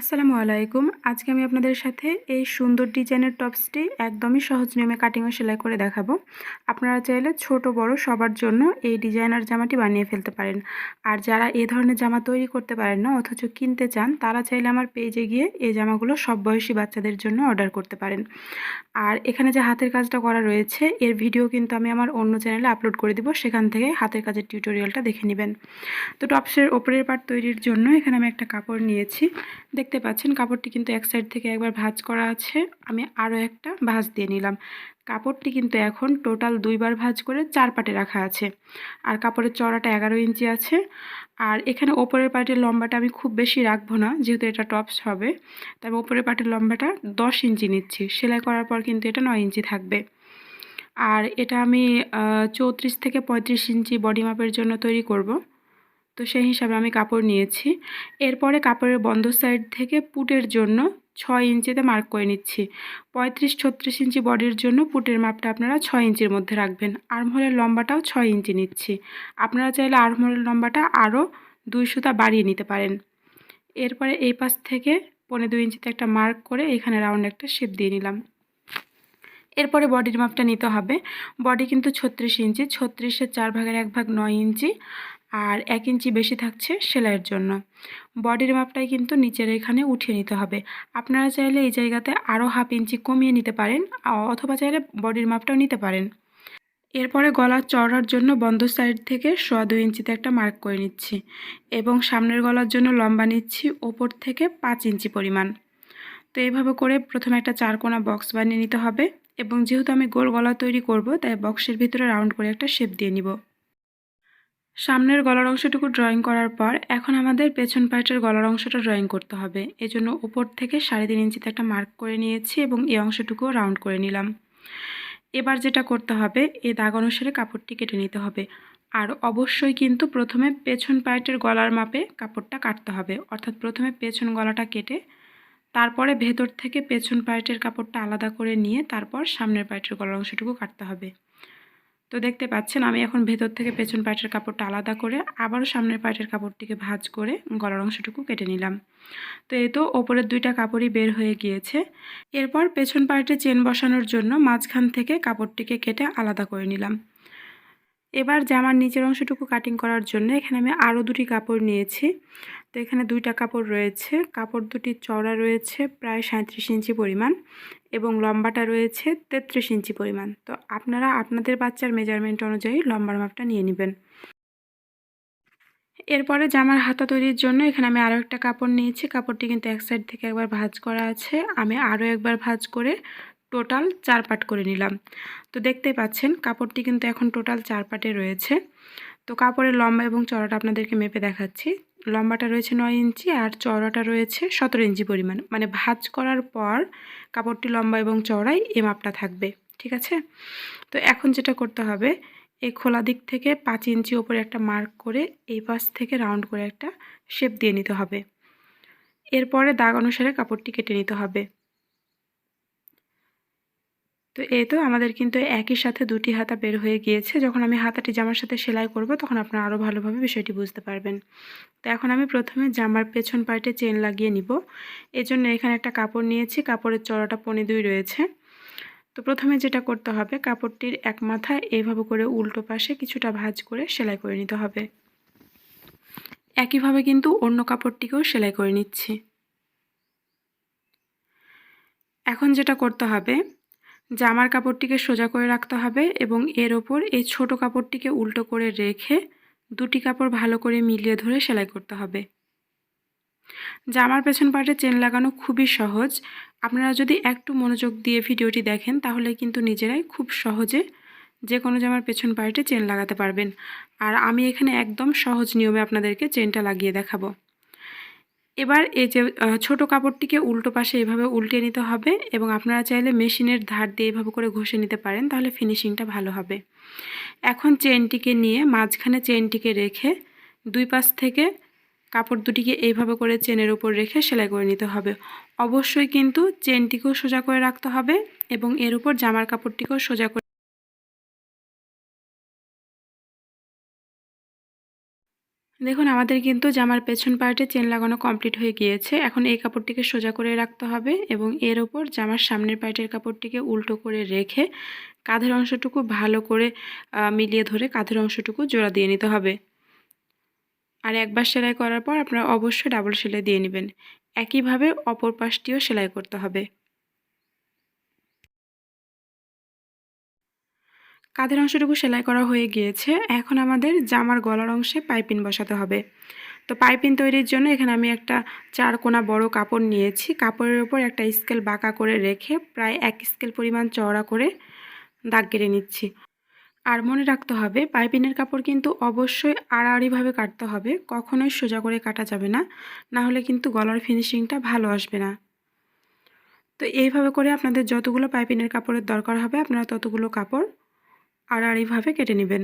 আসসালামু আলাইকুম। আজকে আমি আপনাদের সাথে এই সুন্দর ডিজাইনের টপসটি একদমই সহজ নিয়মে কাটিং ও সেলাই করে দেখাবো। আপনারা চাইলে ছোট, বড় সবার জন্য এই ডিজাইনার জামাটি বানিয়ে ফেলতে পারেন। আর যারা এই ধরনের জামা তৈরি করতে পারেন না, অথচ কিনতে চান, তারা চাইলে আমার পেজে গিয়ে এই জামাগুলো সব বয়সী বাচ্চাদের জন্য অর্ডার করতে পারেন। আর এখানে যে হাতের কাজটা করা রয়েছে, এর ভিডিও কিন্তু আমি আমার অন্য চ্যানেলে আপলোড করে দিব। সেখান থেকে হাতের কাজের টিউটোরিয়ালটা দেখে নেবেন। তো টপসের ওপরের পার্ট তৈরির জন্য এখানে আমি একটা কাপড় নিয়েছি। দেখতে পাচ্ছেন কাপড়টি কিন্তু এক সাইড থেকে একবার ভাঁজ করা আছে। আমি আরও একটা ভাঁজ দিয়ে নিলাম। কাপড়টি কিন্তু এখন টোটাল দুইবার ভাঁজ করে চার পাটে রাখা আছে। আর কাপড়ের চড়াটা এগারো ইঞ্চি আছে। আর এখানে ওপরের পাটের লম্বাটা আমি খুব বেশি রাখব না, যেহেতু এটা টপস হবে। তবে ওপরের পাটের লম্বাটা দশ ইঞ্চি নিচ্ছি। সেলাই করার পর কিন্তু এটা নয় ইঞ্চি থাকবে। আর এটা আমি চৌত্রিশ থেকে পঁয়ত্রিশ ইঞ্চি বডি মাপের জন্য তৈরি করব। তো সেই হিসাবে আমি কাপড় নিয়েছি। এরপরে কাপড়ের বন্ধ সাইড থেকে পুটের জন্য ছয় ইঞ্চিতে মার্ক করে নিচ্ছি। পঁয়ত্রিশ, ছত্রিশ ইঞ্চি বডির জন্য পুটের মাপটা আপনারা ছয় ইঞ্চির মধ্যে রাখবেন। আর্মহোলের লম্বাটাও ছয় ইঞ্চি নিচ্ছি। আপনারা চাইলে আর্মহোলের লম্বাটা আরও দুই সুতা বাড়িয়ে নিতে পারেন। এরপরে এই পাশ থেকে পনেরো দুই ইঞ্চিতে একটা মার্ক করে এখানে রাউন্ড একটা শেপ দিয়ে নিলাম। এরপরে বডির মাপটা নিতে হবে। বডি কিন্তু ছত্রিশ ইঞ্চি, ছত্রিশের চার ভাগের এক ভাগ নয় ইঞ্চি। আর এক ইঞ্চি বেশি থাকছে সেলাইয়ের জন্য। বডির মাপটাই কিন্তু নিচের এখানে উঠিয়ে নিতে হবে। আপনারা চাইলে এই জায়গাতে আরও হাফ ইঞ্চি কমিয়ে নিতে পারেন অথবা চাইলে বডির মাপটাও নিতে পারেন। এরপরে গলা চড়ার জন্য বন্ধ সাইড থেকে সোয়া দুই ইঞ্চিতে একটা মার্ক করে নিচ্ছি এবং সামনের গলার জন্য লম্বা নিচ্ছি ওপর থেকে পাঁচ ইঞ্চি পরিমাণ। তো এইভাবে করে প্রথমে একটা চারকোনা বক্স বানিয়ে নিতে হবে এবং যেহেতু আমি গোল গলা তৈরি করব, তাই বক্সের ভিতরে রাউন্ড করে একটা শেপ দিয়ে নিব। সামনের গলার অংশটুকু ড্রয়িং করার পর এখন আমাদের পেছন পার্টের গলার অংশটা ড্রয়িং করতে হবে। এজন্য উপর থেকে সাড়ে তিন ইঞ্চিতে একটা মার্ক করে নিয়েছি এবং এই অংশটুকুও রাউন্ড করে নিলাম। এবার যেটা করতে হবে, এ দাগ অনুসারে কাপড়টি কেটে নিতে হবে। আর অবশ্যই কিন্তু প্রথমে পেছন পার্টের গলার মাপে কাপড়টা কাটতে হবে। অর্থাৎ প্রথমে পেছন গলাটা কেটে তারপরে ভেতর থেকে পেছন পার্টের কাপড়টা আলাদা করে নিয়ে তারপর সামনের পার্টের গলার অংশটুকু কাটতে হবে। তো দেখতে পাচ্ছেন আমি এখন ভেতর থেকে পেছন পাটের কাপড়টা আলাদা করে আবারও সামনের পাটের কাপড়টিকে ভাজ করে গলার অংশটুকু কেটে নিলাম। তো এই তো ওপরের দুইটা কাপড়ই বের হয়ে গিয়েছে। এরপর পেছন পার্টে চেন বসানোর জন্য মাঝখান থেকে কাপড়টিকে কেটে আলাদা করে নিলাম। এবার জামার নিচের অংশটুকু কাটিং করার জন্য এখানে আমি আরও দুটি কাপড় নিয়েছি। তো এখানে দুইটা কাপড় রয়েছে। কাপড় দুটি চওড়া রয়েছে প্রায় সাঁত্রিশ ইঞ্চি পরিমাণ। এবং লম্বাটা রয়েছে তেত্রিশ ইঞ্চি পরিমাণ। তো আপনারা আপনাদের বাচ্চার মেজারমেন্ট অনুযায়ী লম্বার মাপটা নিয়ে নেবেন। এরপরে জামার হাতা তৈরির জন্য এখানে আমি আরও একটা কাপড় নিয়েছি। কাপড়টি কিন্তু এক সাইড থেকে একবার ভাজ করা আছে। আমি আরও একবার ভাজ করে টোটাল চার পাট করে নিলাম। তো দেখতেই পাচ্ছেন, কাপড়টি কিন্তু এখন টোটাল চার পাটে রয়েছে। তো কাপড়ের লম্বা এবং চড়াটা আপনাদেরকে মেপে দেখাচ্ছি। লম্বাটা রয়েছে নয় ইঞ্চি আর চওড়াটা রয়েছে সতেরো ইঞ্চি পরিমাণ। মানে ভাজ করার পর কাপড়টি লম্বা এবং চওড়াই এ মাপটা থাকবে, ঠিক আছে? তো এখন যেটা করতে হবে, এই খোলা দিক থেকে পাঁচ ইঞ্চি ওপরে একটা মার্ক করে এই পাশ থেকে রাউন্ড করে একটা শেপ দিয়ে নিতে হবে। এরপরে দাগ অনুসারে কাপড়টি কেটে নিতে হবে। তো এই তো আমাদের কিন্তু একই সাথে দুটি হাতা বের হয়ে গিয়েছে। যখন আমি হাতাটি জামার সাথে সেলাই করব, তখন আপনারা আরও ভালোভাবে বিষয়টি বুঝতে পারবেন। তো এখন আমি প্রথমে জামার পেছন পার্টে চেন লাগিয়ে নিব। এজন্য এখানে একটা কাপড় নিয়েছি। কাপড়ের চড়াটা পনে দুই রয়েছে। তো প্রথমে যেটা করতে হবে, কাপড়টির এক মাথায় এইভাবে করে উল্টো পাশে কিছুটা ভাজ করে সেলাই করে নিতে হবে। একইভাবে কিন্তু অন্য কাপড়টিকেও সেলাই করে নিচ্ছি। এখন যেটা করতে হবে জামার কাপড়টিকে সোজা করে রাখতে হবে এবং এর ওপর এই ছোট কাপড়টিকে উল্টো করে রেখে দুটি কাপড় ভালো করে মিলিয়ে ধরে সেলাই করতে হবে। জামার পেছন পাটে চেন লাগানো খুবই সহজ। আপনারা যদি একটু মনোযোগ দিয়ে ভিডিওটি দেখেন, তাহলে কিন্তু নিজেরাই খুব সহজে যে কোনো জামার পেছন পার্টে চেন লাগাতে পারবেন। আর আমি এখানে একদম সহজ নিয়মে আপনাদেরকে চেনটা লাগিয়ে দেখাবো। এবার এই যে ছোট কাপড়টিকে উল্টো পাশে এভাবে উল্টে নিতে হবে এবং আপনারা চাইলে মেশিনের ধার দিয়ে এভাবে করে ঘষে নিতে পারেন, তাহলে ফিনিশিংটা ভালো হবে। এখন চেনটিকে নিয়ে মাঝখানে চেনটিকে রেখে দুই পাশ থেকে কাপড় দুটিকে এইভাবে করে চেনের উপর রেখে সেলাই করে নিতে হবে। অবশ্যই কিন্তু চেনটিকেও সোজা করে রাখতে হবে এবং এর উপর জামার কাপড়টিকেও সোজা করে দেখুন, আমাদের কিন্তু জামার পেছন পার্টে চেন লাগানো কমপ্লিট হয়ে গিয়েছে। এখন এই কাপড়টিকে সোজা করে রাখতে হবে এবং এর ওপর জামার সামনের পার্টের কাপড়টিকে উল্টো করে রেখে কাঁধের অংশটুকু ভালো করে মিলিয়ে ধরে কাঁধের অংশটুকু জোড়া দিয়ে নিতে হবে। আর একবার সেলাই করার পর আপনারা অবশ্যই ডাবল সেলাই দিয়ে নেবেন। একইভাবে অপর পাশটিও সেলাই করতে হবে। কাঁধের অংশটুকু সেলাই করা হয়ে গিয়েছে, এখন আমাদের জামার গলার অংশে পাইপিন বসাতে হবে। তো পাইপিন তৈরির জন্য এখানে আমি একটা চার কোনা বড় কাপড় নিয়েছি। কাপড়ের ওপর একটা স্কেল বাঁকা করে রেখে প্রায় এক স্কেল পরিমাণ চওড়া করে দাগ কেটে নিচ্ছি। আর মনে রাখতে হবে, পাইপিনের কাপড় কিন্তু অবশ্যই আড়াআড়িভাবে কাটতে হবে, কখনোই সোজা করে কাটা যাবে না না হলে কিন্তু গলার ফিনিশিংটা ভালো আসবে না। তো এইভাবে করে আপনাদের যতগুলো পাইপিনের কাপড়ের দরকার হবে, আপনারা ততগুলো কাপড় আড়াআড়িভাবে কেটে নেবেন।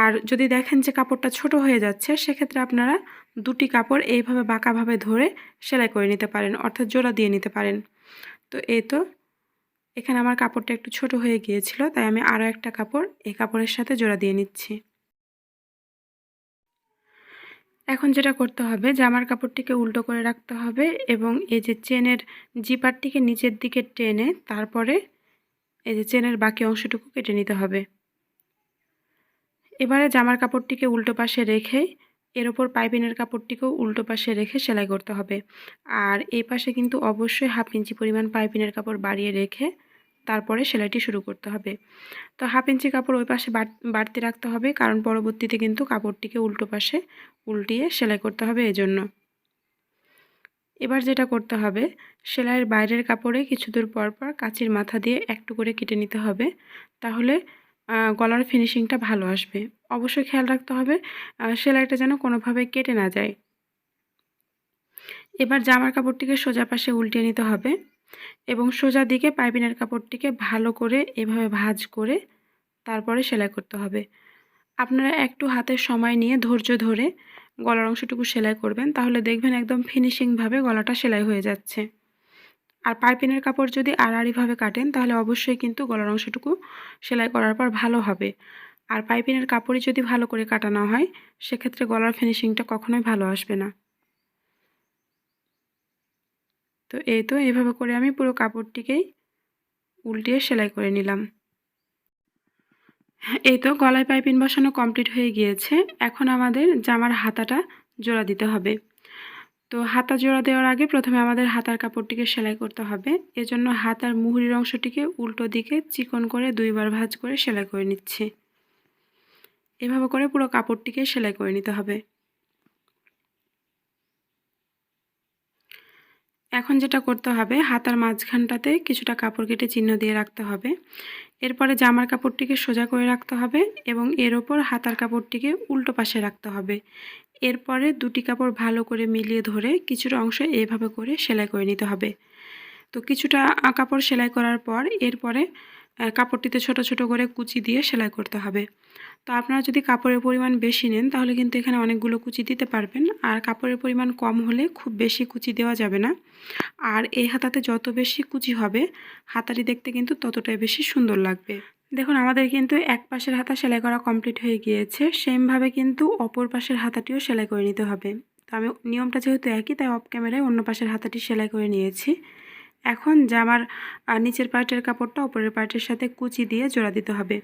আর যদি দেখেন যে কাপড়টা ছোট হয়ে যাচ্ছে, সেক্ষেত্রে আপনারা দুটি কাপড় এইভাবে বাঁকাভাবে ধরে সেলাই করে নিতে পারেন, অর্থাৎ জোড়া দিয়ে নিতে পারেন। তো এই তো, এখানে আমার কাপড়টা একটু ছোট হয়ে গিয়েছিল, তাই আমি আরও একটা কাপড় এই কাপড়ের সাথে জোড়া দিয়ে নিচ্ছি। এখন যেটা করতে হবে, জামার কাপড়টিকে উল্টো করে রাখতে হবে এবং এই যে চেনের জিপারটিকে নিচের দিকে টেনে তারপরে এই যে চেনের বাকি অংশটুকু কেটে নিতে হবে। এবারে জামার কাপড়টিকে উল্টো পাশে রেখে, এর ওপর পাইপিনের কাপড়টিকেও উল্টো পাশে রেখে সেলাই করতে হবে। আর এই পাশে কিন্তু অবশ্যই হাফ ইঞ্চি পরিমাণ পাইপিনের কাপড় বাড়িয়ে রেখে তারপরে সেলাইটি শুরু করতে হবে। তো হাফ ইঞ্চি কাপড় ওই পাশে বাড়তে রাখতে হবে, কারণ পরবর্তীতে কিন্তু কাপড়টিকে উল্টো পাশে উল্টিয়ে সেলাই করতে হবে এজন্য। এবার যেটা করতে হবে, সেলাইয়ের বাইরের কাপড়ে কিছু দূর পর পর কাচির মাথা দিয়ে একটু করে কেটে নিতে হবে। তাহলে গলার ফিনিশিংটা ভালো আসবে। অবশ্যই খেয়াল রাখতে হবে সেলাইটা যেন কোনোভাবে কেটে না যায়। এবার জামার কাপড়টিকে সোজা পাশে উল্টে নিতে হবে এবং সোজা দিকে পাইপিনের কাপড়টিকে ভালো করে এভাবে ভাজ করে তারপরে সেলাই করতে হবে। আপনারা একটু হাতের সময় নিয়ে ধৈর্য ধরে গলার অংশটুকু সেলাই করবেন, তাহলে দেখবেন একদম ফিনিশিংভাবে গলাটা সেলাই হয়ে যাচ্ছে। আর পাইপিনের কাপড় যদি আড়াআড়িভাবে কাটেন, তাহলে অবশ্যই কিন্তু গলার অংশটুকু সেলাই করার পর ভালো হবে। আর পাইপিনের কাপড়ই যদি ভালো করে কাটানো হয়, সেক্ষেত্রে গলার ফিনিশিংটা কখনোই ভালো আসবে না। তো এই তো এইভাবে করে আমি পুরো কাপড়টিকেই উল্টিয়ে সেলাই করে নিলাম। এই তো গলায় পাইপিন বসানো কমপ্লিট হয়ে গিয়েছে। এখন আমাদের জামার হাতাটা জোড়া দিতে হবে। তো হাতা জোড়া দেওয়ার আগে প্রথমে আমাদের হাতার কাপড়টিকে সেলাই করতে হবে। এজন্য হাতার মুহুরির অংশটিকে উল্টো দিকে চিকন করে দুইবার ভাজ করে সেলাই করে নিচ্ছি। এভাবে করে পুরো কাপড়টিকে সেলাই করে নিতে হবে। এখন যেটা করতে হবে, হাতার মাঝখানটাতে কিছুটা কাপড় কেটে চিহ্ন দিয়ে রাখতে হবে। এরপরে জামার কাপড়টিকে সোজা করে রাখতে হবে এবং এর ওপর হাতার কাপড়টিকে উল্টো পাশে রাখতে হবে। এরপরে দুটি কাপড় ভালো করে মিলিয়ে ধরে কিছুটা অংশ এভাবে করে সেলাই করে নিতে হবে। তো কিছুটা কাপড় সেলাই করার পর এরপরে কাপড়টিতে ছোট ছোট করে কুচি দিয়ে সেলাই করতে হবে। তো আপনারা যদি কাপড়ের পরিমাণ বেশি নেন, তাহলে কিন্তু এখানে অনেকগুলো কুচি দিতে পারবেন। আর কাপড়ের পরিমাণ কম হলে খুব বেশি কুচি দেওয়া যাবে না। আর এই হাতাতে যত বেশি কুচি হবে, হাতাটি দেখতে কিন্তু ততটাই বেশি সুন্দর লাগবে। দেখুন, আমাদের কিন্তু এক পাশের হাতা সেলাই করা কমপ্লিট হয়ে গিয়েছে। সেমভাবে কিন্তু অপর পাশের হাতাটিও সেলাই করে নিতে হবে। তো আমি নিয়মটা যেহেতু একই, তাই অফ ক্যামেরায় অন্য পাশের হাতাটি সেলাই করে নিয়েছি। এখন জামার নিচের পার্টের কাপড়টা ওপরের পার্টের সাথে কুচি দিয়ে জোড়া দিতে হবে।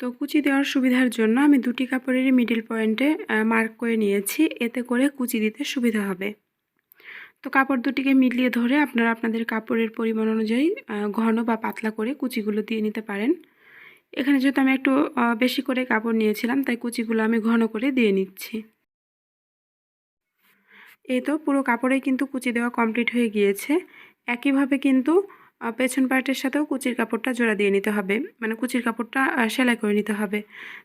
তো কুচি দেওয়ার সুবিধার জন্য আমি দুটি কাপড়েরই মিডিল পয়েন্টে মার্ক করে নিয়েছি। এতে করে কুচি দিতে সুবিধা হবে। তো কাপড় দুটিকে মিলিয়ে ধরে আপনারা আপনাদের কাপড়ের পরিমাণ অনুযায়ী ঘন বা পাতলা করে কুচিগুলো দিয়ে নিতে পারেন। এখানে যেহেতু আমি একটু বেশি করে কাপড় নিয়েছিলাম, তাই কুচিগুলো আমি ঘন করে দিয়ে নিচ্ছি। এই তো পুরো কাপড়েই কিন্তু কুচি দেওয়া কমপ্লিট হয়ে গিয়েছে। একইভাবে কিন্তু পেছন পার্টের সাথেও কুচির কাপড়টা জোড়া দিয়ে নিতে হবে। মানে কুচির কাপড়টা সেলাই করে নিতে হবে।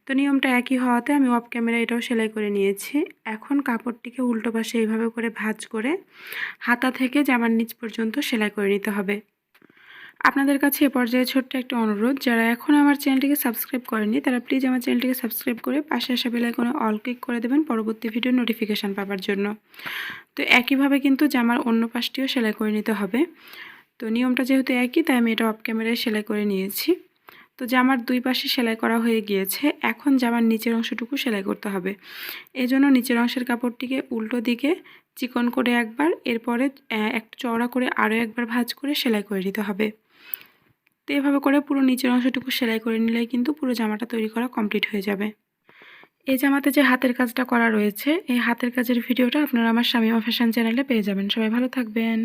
তো নিয়মটা একই হওয়াতে আমি অফ ক্যামেরা এটাও সেলাই করে নিয়েছি। এখন কাপড়টিকে উল্টো পাশে এইভাবে করে ভাজ করে, হাতা থেকে জামার নিচ পর্যন্ত সেলাই করে নিতে হবে। আপনাদের কাছে এ পর্যায়ে ছোট্ট একটা অনুরোধ, যারা এখন আমার চ্যানেলটিকে সাবস্ক্রাইব করেনি তারা প্লিজ আমার চ্যানেলটিকে সাবস্ক্রাইব করে পাশে আসা বেলাইকনে অল ক্লিক করে দেবেন পরবর্তী ভিডিও নোটিফিকেশান পাওয়ার জন্য। তো একইভাবে কিন্তু জামার অন্য পাশটিও সেলাই করে নিতে হবে। তো নিয়মটা যেহেতু একই, তাই আমি এটা অফ ক্যামেরায় সেলাই করে নিয়েছি। তো জামার দুই পাশে সেলাই করা হয়ে গিয়েছে, এখন জামার নিচের অংশটুকু সেলাই করতে হবে। এই জন্য নিচের অংশের কাপড়টিকে উল্টো দিকে চিকন করে একবার, এরপরে একটু চওড়া করে আরও একবার ভাঁজ করে সেলাই করে নিতে হবে। তো এভাবে করে পুরো নিচের অংশটুকু সেলাই করে নিলে কিন্তু পুরো জামাটা তৈরি করা কমপ্লিট হয়ে যাবে। এই জামাতে যে হাতের কাজটা করা রয়েছে, এই হাতের কাজের ভিডিওটা আপনারা আমার স্বামীমা ফ্যাশন চ্যানেলে পেয়ে যাবেন। সবাই ভালো থাকবেন।